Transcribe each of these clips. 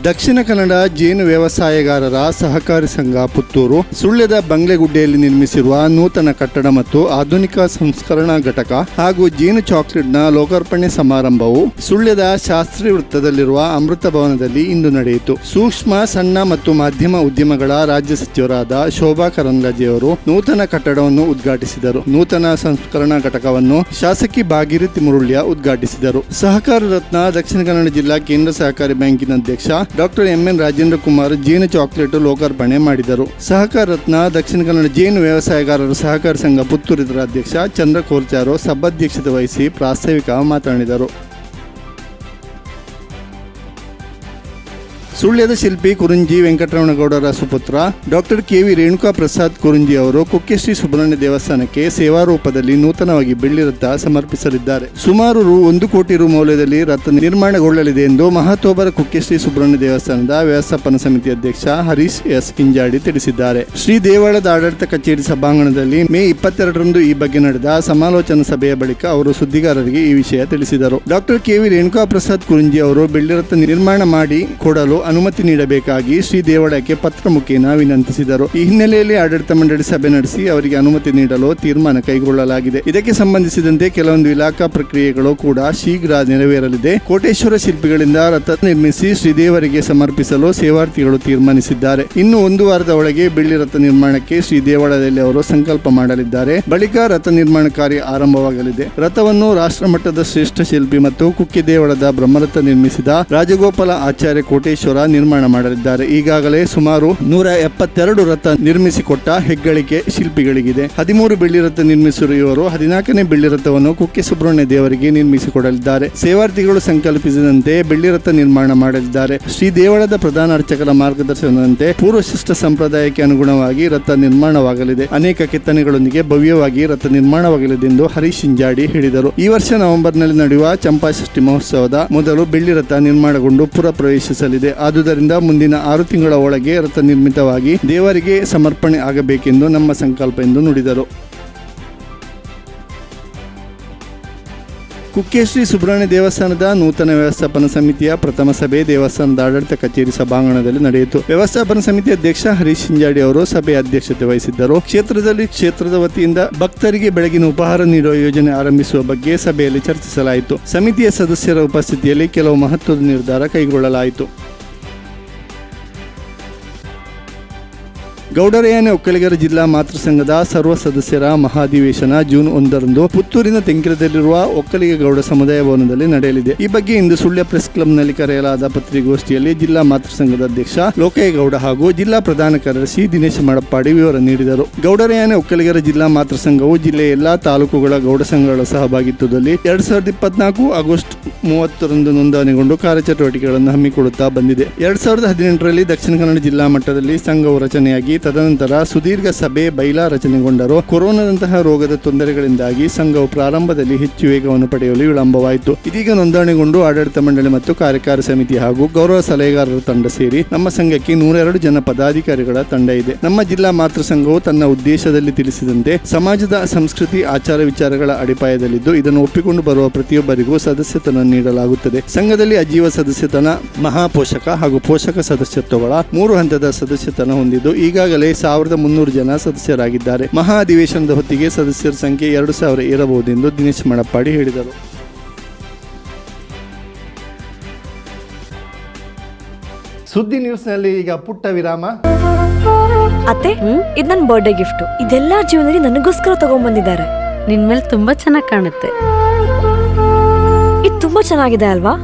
ದಕ್ಷಿಣ ಕನ್ನಡ ಜೇನು ವ್ಯವಸಾಯಗಾರರ ಸಹಕಾರಿ ಸಂಘ ಪುತ್ತೂರು, ಸುಳ್ಯದ ಬಂಗ್ಲೆಗುಡ್ಡೆಯಲ್ಲಿ ನಿರ್ಮಿಸಿರುವ ನೂತನ ಕಟ್ಟಡ ಮತ್ತು ಆಧುನಿಕ ಸಂಸ್ಕರಣಾ ಘಟಕ ಹಾಗೂ ಜೇನು ಚಾಕ್ಲೇಟ್ನ ಲೋಕಾರ್ಪಣೆ ಸಮಾರಂಭವು ಸುಳ್ಯದ ಶಾಸ್ತ್ರಿ ವೃತ್ತದಲ್ಲಿರುವ ಅಮೃತ ಭವನದಲ್ಲಿ ಇಂದು ನಡೆಯಿತು. ಸೂಕ್ಷ್ಮ, ಸಣ್ಣ ಮತ್ತು ಮಾಧ್ಯಮ ಉದ್ಯಮಗಳ ರಾಜ್ಯ ಸಚಿವರಾದ ಶೋಭಾ ಕರಂದ್ಲಾಜೆಯವರು ನೂತನ ಕಟ್ಟಡವನ್ನು ಉದ್ಘಾಟಿಸಿದರು. ನೂತನ ಸಂಸ್ಕರಣಾ ಘಟಕವನ್ನು ಶಾಸಕಿ ಭಾಗೀರಥಿ ಮುರುಳ್ಯ ಉದ್ಘಾಟಿಸಿದರು. ಸಹಕಾರ ರತ್ನ ದಕ್ಷಿಣ ಕನ್ನಡ ಜಿಲ್ಲಾ ಕೇಂದ್ರ ಸಹಕಾರಿ ಬ್ಯಾಂಕಿನ ಅಧ್ಯಕ್ಷ ಡಾಕ್ಟರ್ ಎಂಎನ್ ರಾಜೇಂದ್ರ ಕುಮಾರ್ ಜೇನು ಚಾಕ್ಲೇಟ್ ಲೋಕಾರ್ಪಣೆ ಮಾಡಿದರು. ಸಹಕಾರ ರತ್ನ, ದಕ್ಷಿಣ ಕನ್ನಡ ಜೇನು ವ್ಯವಸಾಯಗಾರರ ಸಹಕಾರ ಸಂಘ ಪುತ್ತೂರು ಇದರ ಅಧ್ಯಕ್ಷ ಚಂದ್ರ ಕೋರ್ಚಾರೋ ಸಭಾಧ್ಯಕ್ಷತೆ ವಹಿಸಿ ಪ್ರಾಸ್ತಾವಿಕ ಮಾತನಾಡಿದರು. ಸುಳ್ಯದ ಶಿಲ್ಪಿ ಕುರುಂಜಿ ವೆಂಕಟರಮಣಗೌಡರ ಸುಪುತ್ರ doctor K V Renuka Prasad Kurunji ಅವರು ಕುಕ್ಕೆಶ್ರೀ ಸುಬ್ರಹ್ಮಣ್ಯ ದೇವಸ್ಥಾನಕ್ಕೆ ಸೇವಾ ರೂಪದಲ್ಲಿ ನೂತನವಾಗಿ ಬೆಳ್ಳಿ ರಥ ಸಮರ್ಪಿಸಲಿದ್ದಾರೆ. ಸುಮಾರು ರು ಒಂದು ಕೋಟಿ ರು ಮೌಲ್ಯದಲ್ಲಿ ರಥ ನಿರ್ಮಾಣಗೊಳ್ಳಲಿದೆ ಎಂದು ಮಹತೋಬರ ಕುಕ್ಕೆಶ್ರೀ ಸುಬ್ರಹ್ಮಣ್ಯ ದೇವಸ್ಥಾನದ ವ್ಯವಸ್ಥಾಪನಾ ಸಮಿತಿ ಅಧ್ಯಕ್ಷ ಹರೀಶ್ ಎಸ್ ಇಂಜಾಡಿ ತಿಳಿಸಿದ್ದಾರೆ. ಶ್ರೀ ದೇವಾಲಯದ ಆಡಳಿತ ಕಚೇರಿ ಸಭಾಂಗಣದಲ್ಲಿ ಮೇ ಇಪ್ಪತ್ತೆರಡರಂದು ಈ ಬಗ್ಗೆ ನಡೆದ ಸಮಾಲೋಚನಾ ಸಭೆಯ ಬಳಿಕ ಅವರು ಸುದ್ದಿಗಾರರಿಗೆ ಈ ವಿಷಯ ತಿಳಿಸಿದರು. Doctor K V Renuka Prasad Kurunji ಅವರು ಬೆಳ್ಳಿ ನಿರ್ಮಾಣ ಮಾಡಿ ಕೊಡಲು ಅನುಮತಿ ನೀಡಬೇಕಾಗಿ ಶ್ರೀ ದೇವಾಲಯಕ್ಕೆ ಪತ್ರ ಮುಖೇನ ವಿನಂತಿಸಿದರು. ಈ ಹಿನ್ನೆಲೆಯಲ್ಲಿ ಆಡಳಿತ ಮಂಡಳಿ ಸಭೆ ನಡೆಸಿ ಅವರಿಗೆ ಅನುಮತಿ ನೀಡಲು ತೀರ್ಮಾನ ಕೈಗೊಳ್ಳಲಾಗಿದೆ. ಇದಕ್ಕೆ ಸಂಬಂಧಿಸಿದಂತೆ ಕೆಲವೊಂದು ಇಲಾಖಾ ಪ್ರಕ್ರಿಯೆಗಳು ಕೂಡ ಶೀಘ್ರ ನೆರವೇರಲಿದೆ. ಕೋಟೇಶ್ವರ ಶಿಲ್ಪಿಗಳಿಂದ ರಥ ನಿರ್ಮಿಸಿ ಶ್ರೀದೇವರಿಗೆ ಸಮರ್ಪಿಸಲು ಸೇವಾರ್ಥಿಗಳು ತೀರ್ಮಾನಿಸಿದ್ದಾರೆ. ಇನ್ನು ಒಂದು ವಾರದ ಒಳಗೆ ಬೆಳ್ಳಿ ರಥ ನಿರ್ಮಾಣಕ್ಕೆ ಶ್ರೀ ದೇವಾಲಯದಲ್ಲಿ ಅವರು ಸಂಕಲ್ಪ ಮಾಡಲಿದ್ದಾರೆ. ಬಳಿಕ ರಥ ನಿರ್ಮಾಣ ಕಾರ್ಯ ಆರಂಭವಾಗಲಿದೆ. ರಥವನ್ನು ರಾಷ್ಟ್ರ ಮಟ್ಟದ ಶ್ರೇಷ್ಠ ಶಿಲ್ಪಿ ಮತ್ತು ಕುಕ್ಕೆ ದೇವಳದ ಬ್ರಹ್ಮರಥ ನಿರ್ಮಿಸಿದ ರಾಜಗೋಪಾಲ ಆಚಾರ್ಯ ಕೋಟೇಶ್ವರ ನಿರ್ಮಾಣ ಮಾಡಲಿದ್ದಾರೆ. ಈಗಾಗಲೇ ಸುಮಾರು ನೂರ ಎಪ್ಪತ್ತೆರಡು ರಥ ನಿರ್ಮಿಸಿಕೊಟ್ಟ ಹೆಗ್ಗಳಿಕೆ ಶಿಲ್ಪಿಗಳಿಗಿದೆ. ಹದಿಮೂರು ಬೆಳ್ಳಿ ರಥ ನಿರ್ಮಿಸಿರುವ ಇವರು ಹದಿನಾಲ್ಕನೇ ಬೆಳ್ಳಿ ರಥವನ್ನು ಕುಕ್ಕೆ ಸುಬ್ರಹ್ಮಣ್ಯ ದೇವರಿಗೆ ನಿರ್ಮಿಸಿಕೊಡಲಿದ್ದಾರೆ. ಸೇವಾರ್ಥಿಗಳು ಸಂಕಲ್ಪಿಸಿದಂತೆ ಬೆಳ್ಳಿ ರಥ ನಿರ್ಮಾಣ ಮಾಡಲಿದ್ದಾರೆ. ಶ್ರೀ ದೇವಳದ ಪ್ರಧಾನ ಅರ್ಚಕರ ಮಾರ್ಗದರ್ಶನದಂತೆ ಪೂರ್ವಶಿಷ್ಟ ಸಂಪ್ರದಾಯಕ್ಕೆ ಅನುಗುಣವಾಗಿ ರಥ ನಿರ್ಮಾಣವಾಗಲಿದೆ. ಅನೇಕ ಕೆತ್ತನೆಗಳೊಂದಿಗೆ ಭವ್ಯವಾಗಿ ರಥ ನಿರ್ಮಾಣವಾಗಲಿದೆ ಎಂದು ಹರೀಶ್ ಇಂಜಾಡಿ ಹೇಳಿದರು. ಈ ವರ್ಷ ನವೆಂಬರ್ನಲ್ಲಿ ನಡೆಯುವ ಚಂಪಾಷಷ್ಠಿ ಮಹೋತ್ಸವದ ಮೊದಲು ಬೆಳ್ಳಿ ರಥ ನಿರ್ಮಾಣಗೊಂಡು ಪುರ ಪ್ರವೇಶಿಸಲಿದೆ. ಆದುದರಿಂದ ಮುಂದಿನ ಆರು ತಿಂಗಳ ಒಳಗೆ ರಥ ನಿರ್ಮಿತವಾಗಿ ದೇವರಿಗೆ ಸಮರ್ಪಣೆ ಆಗಬೇಕೆಂದು ನಮ್ಮ ಸಂಕಲ್ಪ ಎಂದು ನುಡಿದರು. ಕುಕ್ಕೆಶ್ರೀ ಸುಬ್ರಹ್ಮಣ್ಯ ದೇವಸ್ಥಾನದ ನೂತನ ವ್ಯವಸ್ಥಾಪನಾ ಸಮಿತಿಯ ಪ್ರಥಮ ಸಭೆ ದೇವಸ್ಥಾನದ ಆಡಳಿತ ಕಚೇರಿ ಸಭಾಂಗಣದಲ್ಲಿ ನಡೆಯಿತು. ವ್ಯವಸ್ಥಾಪನಾ ಸಮಿತಿ ಅಧ್ಯಕ್ಷ ಹರೀಶ್ ಹಿಂಜಾಡಿ ಅವರು ಸಭೆಯ ಅಧ್ಯಕ್ಷತೆ ವಹಿಸಿದ್ದರು. ಕ್ಷೇತ್ರದಲ್ಲಿ ಕ್ಷೇತ್ರದ ವತಿಯಿಂದ ಭಕ್ತರಿಗೆ ಬೆಳಗಿನ ಉಪಹಾರ ನೀಡುವ ಯೋಜನೆ ಆರಂಭಿಸುವ ಬಗ್ಗೆ ಸಭೆಯಲ್ಲಿ ಚರ್ಚಿಸಲಾಯಿತು. ಸಮಿತಿಯ ಸದಸ್ಯರ ಉಪಸ್ಥಿತಿಯಲ್ಲಿ ಕೆಲವು ಮಹತ್ವದ ನಿರ್ಧಾರ ಕೈಗೊಳ್ಳಲಾಯಿತು. ಗೌಡರಯಾನೆ ಒಕ್ಕಲಿಗರ ಜಿಲ್ಲಾ ಮಾತೃ ಸಂಘದ ಸರ್ವ ಸದಸ್ಯರ ಮಹಾಧಿವೇಶನ ಜೂನ್ ಒಂದರಂದು ಪುತ್ತೂರಿನ ತೆಂಕಿರದಲ್ಲಿರುವ ಒಕ್ಕಲಿಗ ಗೌಡ ಸಮುದಾಯ ಭವನದಲ್ಲಿ ನಡೆಯಲಿದೆ. ಈ ಬಗ್ಗೆ ಇಂದು ಸುಳ್ಯ ಪ್ರೆಸ್ ಕ್ಲಬ್ನಲ್ಲಿ ಕರೆಯಲಾದ ಪತ್ರಿಕಾಗೋಷ್ಠಿಯಲ್ಲಿ ಜಿಲ್ಲಾ ಮಾತೃ ಸಂಘದ ಅಧ್ಯಕ್ಷ ಲೋಕೇಗೌಡ ಹಾಗೂ ಜಿಲ್ಲಾ ಪ್ರಧಾನ ಕಾರ್ಯದರ್ಶಿ ದಿನೇಶ್ ಮಡಪ್ಪಾಡಿ ವಿವರ ನೀಡಿದರು. ಗೌಡರಯಾನೆ ಒಕ್ಕಲಿಗರ ಜಿಲ್ಲಾ ಮಾತೃ ಸಂಘವು ಜಿಲ್ಲೆಯ ಎಲ್ಲಾ ತಾಲೂಕುಗಳ ಗೌಡ ಸಂಘಗಳ ಸಹಭಾಗಿತ್ವದಲ್ಲಿ ಎರಡ್ ಸಾವಿರದ ಇಪ್ಪತ್ನಾಲ್ಕು ಆಗಸ್ಟ್ ಮೂವತ್ತರಂದು ನೋಂದಣಿಗೊಂಡು ಕಾರ್ಯಚಟುವಟಿಕೆಗಳನ್ನು ಹಮ್ಮಿಕೊಳ್ಳುತ್ತಾ ಬಂದಿದೆ. ಎರಡ್ ಸಾವಿರದ ಹದಿನೆಂಟರಲ್ಲಿ ದಕ್ಷಿಣ ಕನ್ನಡ ಜಿಲ್ಲಾ ಮಟ್ಟದಲ್ಲಿ ಸಂಘವು ರಚನೆಯಾಗಿ ತದನಂತರ ಸುದೀರ್ಘ ಸಭೆ ಬೈಲಾ ರಚನೆಗೊಂಡರು ಕೊರೋನಾದಂತಹ ರೋಗದ ತೊಂದರೆಗಳಿಂದಾಗಿ ಸಂಘವು ಪ್ರಾರಂಭದಲ್ಲಿ ಹೆಚ್ಚು ವೇಗವನ್ನು ಪಡೆಯಲು ವಿಳಂಬವಾಯಿತು. ಇದೀಗ ನೋಂದಣಿಗೊಂಡು ಆಡಳಿತ ಮಂಡಳಿ ಮತ್ತು ಕಾರ್ಯಕಾರ ಸಮಿತಿ ಹಾಗೂ ಗೌರವ ಸಲಹೆಗಾರರ ತಂಡ ಸೇರಿ ನಮ್ಮ ಸಂಘಕ್ಕೆ ನೂರೆರಡು ಜನ ಪದಾಧಿಕಾರಿಗಳ ತಂಡ ಇದೆ. ನಮ್ಮ ಜಿಲ್ಲಾ ಮಾತೃ ಸಂಘವು ತನ್ನ ಉದ್ದೇಶದಲ್ಲಿ ತಿಳಿಸಿದಂತೆ ಸಮಾಜದ ಸಂಸ್ಕೃತಿ, ಆಚಾರ ವಿಚಾರಗಳ ಅಡಿಪಾಯದಲ್ಲಿದ್ದು ಇದನ್ನು ಒಪ್ಪಿಕೊಂಡು ಬರುವ ಪ್ರತಿಯೊಬ್ಬರಿಗೂ ಸದಸ್ಯತನ ನೀಡಲಾಗುತ್ತದೆ. ಸಂಘದಲ್ಲಿ ಅಜೀವ ಸದಸ್ಯತನ, ಮಹಾಪೋಷಕ ಹಾಗೂ ಪೋಷಕ ಸದಸ್ಯತ್ವಗಳ ಮೂರು ಹಂತದ ಸದಸ್ಯತನ ಹೊಂದಿದ್ದು ಈಗಾಗಲೇ ಸಾವಿರದ ಮುನ್ನೂರು ಜನ ಸದಸ್ಯರಾಗಿದ್ದಾರೆ. ಮಹಾ ಅಧಿವೇಶನದ ಹೊತ್ತಿಗೆ ಸದಸ್ಯರ ಸಂಖ್ಯೆ ಎರಡು ಸಾವಿರ ಇರಬಹುದೆಂದು ದಿನೇಶ್ ಮಣಪ್ಪಾಡಿ ಹೇಳಿದರು. ಸುದ್ದಿ ನ್ಯೂಸ್ನಲ್ಲಿ ಈಗ ಪುಟ್ಟ ವಿರಾಮ. ಅತ್ತೆ ಇದು ನನ್ನ ಬರ್ಡೇ ಗಿಫ್ಟ್ ಇದೆಲ್ಲ ಜೀವನದಲ್ಲಿ ನನಗೋಸ್ಕರ ತಗೊಂಡ್ಬಂದಿದ್ದಾರೆ ನಿನ್ ಮೇಲೆ ತುಂಬಾ ಚೆನ್ನಾಗಿ ಕಾಣುತ್ತೆ. ಇದು ತುಂಬಾ ಚೆನ್ನಾಗಿದೆ ಅಲ್ವಾ?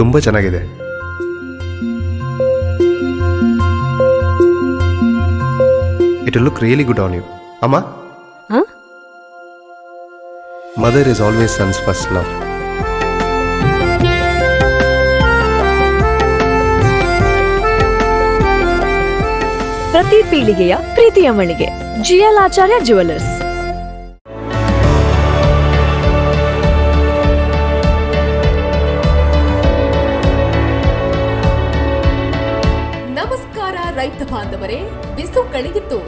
ತುಂಬಾ ಚೆನ್ನಾಗಿದೆ. It look really good on you ಅಮ್ಮ ಹ? Mother is always sons first love ಪ್ರತಿ ಪೀಳಿಗೆಯ ಪ್ರೀತಿಯ ಮಳಿಗೆ. ಜಿಎಲ್ ಆಚಾರ್ಯ ಜುವೆಲ್ಲರ್ಸ್ ನಮಸ್ಕಾರ ರೈತ ಬಾಂಧವರೇ ಬಿಸು ಕಳೆದಿತ್ತು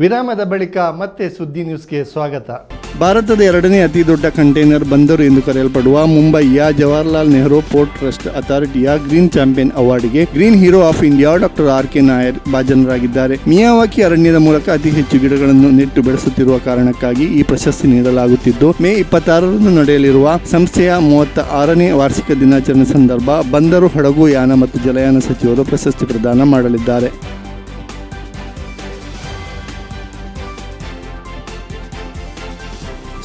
ವಿರಾಮದ ಬಳಿಕ ಮತ್ತೆ ಸುದ್ದಿ ನ್ಯೂಸ್ಗೆ ಸ್ವಾಗತ. ಭಾರತದ ಎರಡನೇ ಅತಿ ದೊಡ್ಡ ಕಂಟೈನರ್ ಬಂದರು ಎಂದು ಕರೆಯಲ್ಪಡುವ ಮುಂಬಯಿಯ ಜವಾಹರ್ಲಾಲ್ ನೆಹರು ಪೋರ್ಟ್ ಟ್ರಸ್ಟ್ ಅಥಾರಿಟಿಯ green champion ಅವಾರ್ಡ್ಗೆ green hero of India doctor R K Nair ಭಾಜನರಾಗಿದ್ದಾರೆ. ಮಿಯಾವಾಕಿ ಅರಣ್ಯದ ಮೂಲಕ ಅತಿ ಹೆಚ್ಚು ಗಿಡಗಳನ್ನು ನೆಟ್ಟು ಬೆಳೆಸುತ್ತಿರುವ ಕಾರಣಕ್ಕಾಗಿ ಈ ಪ್ರಶಸ್ತಿ ನೀಡಲಾಗುತ್ತಿದ್ದು, ಮೇ ಇಪ್ಪತ್ತಾರರಂದು ನಡೆಯಲಿರುವ ಸಂಸ್ಥೆಯ ಮೂವತ್ತ ಆರನೇ ವಾರ್ಷಿಕ ದಿನಾಚರಣೆ ಸಂದರ್ಭ ಬಂದರು ಹಡಗು ಯಾನ ಮತ್ತು ಜಲಯಾನ ಸಚಿವರು ಪ್ರಶಸ್ತಿ ಪ್ರದಾನ ಮಾಡಲಿದ್ದಾರೆ.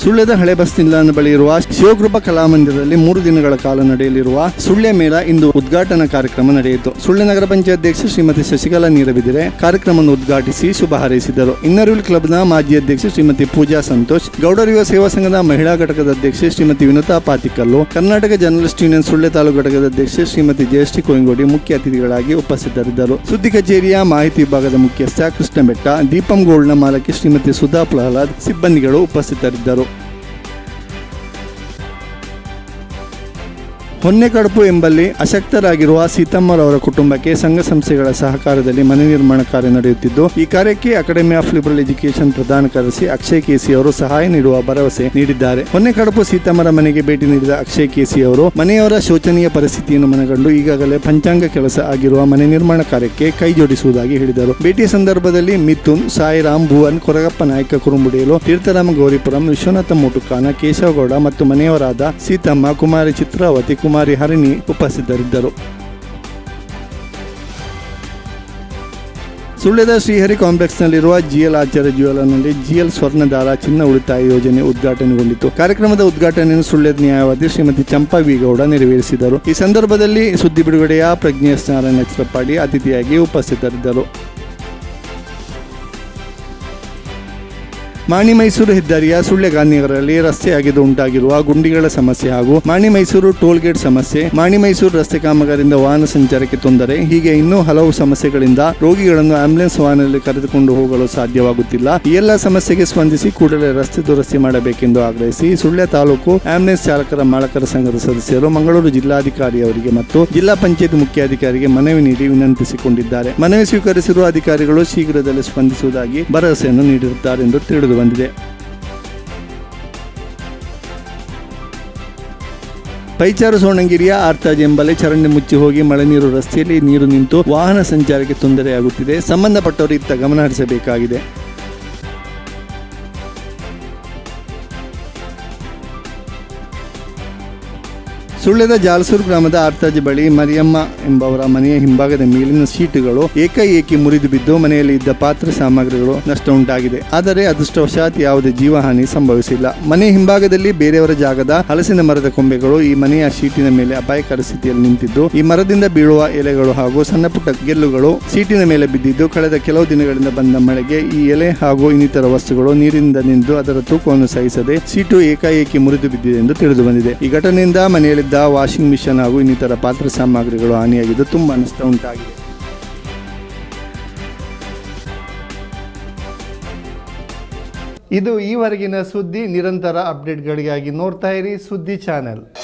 ಸುಳ್ಯದ ಹಳೆ ಬಸ್ ನಿಲ್ದಾಣ ಬಳಿ ಇರುವ ಶಿವಕೃಪಾ ಕಲಾಮಂದಿರದಲ್ಲಿ ಮೂರು ದಿನಗಳ ಕಾಲ ನಡೆಯಲಿರುವ ಸುಳ್ಯ ಮೇಳ ಇಂದು ಉದ್ಘಾಟನಾ ಕಾರ್ಯಕ್ರಮ ನಡೆಯಿತು. ಸುಳ್ಯ ನಗರ ಪಂಚಾಯತ್ ಅಧ್ಯಕ್ಷ ಶ್ರೀಮತಿ ಶಶಿಕಲಾ ನೀರಬಿದಿರೆ ಕಾರ್ಯಕ್ರಮವನ್ನು ಉದ್ಘಾಟಿಸಿ ಶುಭ ಹಾರೈಸಿದರು. ಇನ್ನರ್ವಿಲ್ ಕ್ಲಬ್ನ ಮಾಜಿ ಅಧ್ಯಕ್ಷೆ ಶ್ರೀಮತಿ ಪೂಜಾ ಸಂತೋಷ್ ಗೌಡರ ಯುವ ಸೇವಾ ಸಂಘದ ಮಹಿಳಾ ಘಟಕದ ಅಧ್ಯಕ್ಷೆ ಶ್ರೀಮತಿ ವಿನುತಾ ಪಾತಿಕಲ್ಲು, ಕರ್ನಾಟಕ ಜರ್ನಲಿಸ್ಟ್ ಯೂನಿಯನ್ ಸುಳ್ಯ ತಾಲೂಕು ಘಟಕದ ಅಧ್ಯಕ್ಷೆ ಶ್ರೀಮತಿ ಜಯಶ್ರೀ ಕೋಯಂಗೋಡಿ ಮುಖ್ಯ ಅತಿಥಿಗಳಾಗಿ ಉಪಸ್ಥಿತರಿದ್ದರು. ಸುದ್ದಿ ಕಚೇರಿಯ ಮಾಹಿತಿ ವಿಭಾಗದ ಮುಖ್ಯಸ್ಥ ಕೃಷ್ಣ ಬೆಟ್ಟ ದೀಪಂ ಗೋಲ್ಡ್ನ ಮಾಲಕಿ ಶ್ರೀಮತಿ ಸುಧಾ ಪ್ರಹ್ಲಾದ್, ಸಿಬ್ಬಂದಿಗಳು ಉಪಸ್ಥಿತರಿದ್ದರು. ಹೊನ್ನೆಕಡುಪು ಎಂಬಲ್ಲಿ ಅಶಕ್ತರಾಗಿರುವ ಸೀತಮ್ಮರವರ ಕುಟುಂಬಕ್ಕೆ ಸಂಘ ಸಂಸ್ಥೆಗಳ ಸಹಕಾರದಲ್ಲಿ ಮನೆ ನಿರ್ಮಾಣ ಕಾರ್ಯ ನಡೆಯುತ್ತಿದ್ದು, ಈ ಕಾರ್ಯಕ್ಕೆ ಅಕಾಡೆಮಿ ಆಫ್ ಲಿಬರಲ್ ಎಜುಕೇಶನ್ ಪ್ರಧಾನ ಕಾರ್ಯದರ್ಶಿ ಅಕ್ಷಯ್ ಕೇಸಿ ಅವರು ಸಹಾಯ ನೀಡುವ ಭರವಸೆ ನೀಡಿದ್ದಾರೆ. ಹೊನ್ನೆಕಡುಪು ಸೀತಮ್ಮರ ಮನೆಗೆ ಭೇಟಿ ನೀಡಿದ ಅಕ್ಷಯ್ ಕೇಸಿ ಅವರು, ಮನೆಯವರ ಶೋಚನೀಯ ಪರಿಸ್ಥಿತಿಯನ್ನು ಮನಗಂಡು ಈಗಾಗಲೇ ಪಂಚಾಂಗ ಕೆಲಸ ಆಗಿರುವ ಮನೆ ನಿರ್ಮಾಣ ಕಾರ್ಯಕ್ಕೆ ಕೈಜೋಡಿಸುವುದಾಗಿ ಹೇಳಿದರು. ಭೇಟಿಯ ಸಂದರ್ಭದಲ್ಲಿ ಮಿಥುನ್, ಸಾಯಿರಾಮ್, ಭುವನ್, ಕೊರಗಪ್ಪ ನಾಯಕ ಕುರುಂಬುಡಿಯಲು ತೀರ್ಥರಾಮ ಗೌರಿಪುರಂ ವಿಶ್ವನಾಥ ಮೋಟುಕಾನ, ಕೇಶವಗೌಡ ಮತ್ತು ಮನೆಯವರಾದ ಸೀತಮ್ಮ, ಕುಮಾರಿ ಚಿತ್ರಾವತಿ, ಕುಮಾರಿ ಹರಿಣಿ ಉಪಸ್ಥಿತರಿದ್ದರು. ಸುಳ್ಯದ ಶ್ರೀಹರಿ ಕಾಂಪ್ಲೆಕ್ಸ್ನಲ್ಲಿರುವ ಜಿಎಲ್ ಆಚಾರ್ಯ ಜ್ಯುವೆಲರ್ನಲ್ಲಿ ಜಿಎಲ್ ಸ್ವರ್ಣದಾರ ಚಿನ್ನ ಉಳಿತಾಯ ಯೋಜನೆ ಉದ್ಘಾಟನೆಗೊಂಡಿತು. ಕಾರ್ಯಕ್ರಮದ ಉದ್ಘಾಟನೆಯನ್ನು ಸುಳ್ಯದ ನ್ಯಾಯವಾದಿ ಶ್ರೀಮತಿ ಚಂಪಾ ವಿಗೌಡ ನೆರವೇರಿಸಿದರು. ಈ ಸಂದರ್ಭದಲ್ಲಿ ಸುದ್ದಿ ಬಿಡುಗಡೆಯ ಪ್ರಜ್ಞೇಶ್ ನಾರಾಯಣ ಚಿತ್ರಪಾಡಿ ಅತಿಥಿಯಾಗಿ ಉಪಸ್ಥಿತರಿದ್ದರು. ಮಾಣಿ ಮೈಸೂರು ಹೆದ್ದಾರಿಯ ರಸ್ತೆಯಾಗಿದ್ದು ರಸ್ತೆ ಅಗೆದು ಉಂಟಾಗಿರುವ ಗುಂಡಿಗಳ ಸಮಸ್ಯೆ ಹಾಗೂ ಮಾಣಿ ಮೈಸೂರು ಟೋಲ್ ಗೇಟ್ ಸಮಸ್ಯೆ ಮಾಣಿ ಮೈಸೂರು ರಸ್ತೆ ಕಾಮಗಾರಿಯಿಂದ ವಾಹನ ಸಂಚಾರಕ್ಕೆ ತೊಂದರೆ, ಹೀಗೆ ಇನ್ನೂ ಹಲವು ಸಮಸ್ಯೆಗಳಿಂದ ರೋಗಿಗಳನ್ನು ಆಂಬುಲೆನ್ಸ್ ವಾಹನದಲ್ಲಿ ಕರೆದುಕೊಂಡು ಹೋಗಲು ಸಾಧ್ಯವಾಗುತ್ತಿಲ್ಲ. ಈ ಎಲ್ಲ ಸಮಸ್ಯೆಗೆ ಸ್ಪಂದಿಸಿ ಕೂಡಲೇ ರಸ್ತೆ ದುರಸ್ತಿ ಮಾಡಬೇಕೆಂದು ಆಗ್ರಹಿಸಿ ಸುಳ್ಯ ತಾಲೂಕು ಆಂಬ್ಯುಲೆನ್ಸ್ ಚಾಲಕರ ಮಾಲಕರ ಸಂಘದ ಸದಸ್ಯರು ಮಂಗಳೂರು ಜಿಲ್ಲಾಧಿಕಾರಿ ಅವರಿಗೆ ಮತ್ತು ಜಿಲ್ಲಾ ಪಂಚಾಯತ್ ಮುಖ್ಯಾಧಿಕಾರಿಗೆ ಮನವಿ ನೀಡಿ ವಿನಂತಿಸಿಕೊಂಡಿದ್ದಾರೆ. ಮನವಿ ಸ್ವೀಕರಿಸಿರುವ ಅಧಿಕಾರಿಗಳು ಶೀಘ್ರದಲ್ಲೇ ಸ್ಪಂದಿಸುವುದಾಗಿ ಭರವಸೆಯನ್ನು ನೀಡಿರುತ್ತಾರೆ ಎಂದು ತಿಳಿದು ಬಂದಿದೆ. ಪೈಚಾರು ಸೋಣಂಗಿರಿಯ ಆರ್ತಾಜ್ ಎಂಬಲ್ಲಿ ಚರಂಡಿ ಮುಚ್ಚಿ ಹೋಗಿ ಮಳೆ ನೀರು ರಸ್ತೆಯಲ್ಲಿ ನೀರು ನಿಂತು ವಾಹನ ಸಂಚಾರಕ್ಕೆ ತೊಂದರೆಯಾಗುತ್ತಿದೆ ಸಂಬಂಧಪಟ್ಟವರು ಇತ್ತ ಗಮನ ಹರಿಸಬೇಕಾಗಿದೆ. ಸುಳ್ಯದ ಜಾಲಸೂರು ಗ್ರಾಮದ ಆರ್ತಾಜಿ ಬಳಿ ಮರಿಯಮ್ಮ ಎಂಬವರ ಮನೆಯ ಹಿಂಭಾಗದ ಮೇಲಿನ ಶೀಟುಗಳು ಏಕಾಏಕಿ ಮುರಿದು ಬಿದ್ದು ಮನೆಯಲ್ಲಿ ಇದ್ದ ಪಾತ್ರೆ ಸಾಮಗ್ರಿಗಳು ನಷ್ಟ ಉಂಟಾಗಿದೆ. ಆದರೆ ಅದೃಷ್ಟವಶಾತ್ ಯಾವುದೇ ಜೀವಹಾನಿ ಸಂಭವಿಸಿಲ್ಲ. ಮನೆ ಹಿಂಭಾಗದಲ್ಲಿ ಬೇರೆಯವರ ಜಾಗದ ಹಲಸಿನ ಮರದ ಕೊಂಬೆಗಳು ಈ ಮನೆಯ ಶೀಟಿನ ಮೇಲೆ ಅಪಾಯಕರ ಸ್ಥಿತಿಯಲ್ಲಿ ನಿಂತಿದ್ದು, ಈ ಮರದಿಂದ ಬೀಳುವ ಎಲೆಗಳು ಹಾಗೂ ಸಣ್ಣ ಪುಟ್ಟ ಗೆಲ್ಲುಗಳು ಸೀಟಿನ ಮೇಲೆ ಬಿದ್ದಿದ್ದು, ಕಳೆದ ಕೆಲವು ದಿನಗಳಿಂದ ಬಂದ ಮಳೆಗೆ ಈ ಎಲೆ ಹಾಗೂ ಇನ್ನಿತರ ವಸ್ತುಗಳು ನೀರಿನಿಂದ ನಿಂತು ಅದರ ತೂಕವನ್ನು ಸಹಿಸದೆ ಸೀಟು ಏಕಾಏಕಿ ಮುರಿದು ಬಿದ್ದಿದೆ ಎಂದು ತಿಳಿದು ಬಂದಿದೆ. ಈ ಘಟನೆಯಿಂದ ಮನೆಯಲ್ಲಿದ್ದ ವಾಷಿಂಗ್ ಮಿಷನ್ ಹಾಗೂ ಇನ್ನಿತರ ಪಾತ್ರ ಸಾಮಗ್ರಿಗಳು ಹಾನಿಯಾಗಿದ್ದು ತುಂಬ ಅನಿಸ್ತಾ ಉಂಟಾಗಿದೆ. ಇದು ಈವರೆಗಿನ ಸುದ್ದಿ. ನಿರಂತರ ಅಪ್ಡೇಟ್ಗಳಿಗಾಗಿ ನೋಡ್ತಾ ಇರಿ ಸುದ್ದಿ ಚಾನೆಲ್.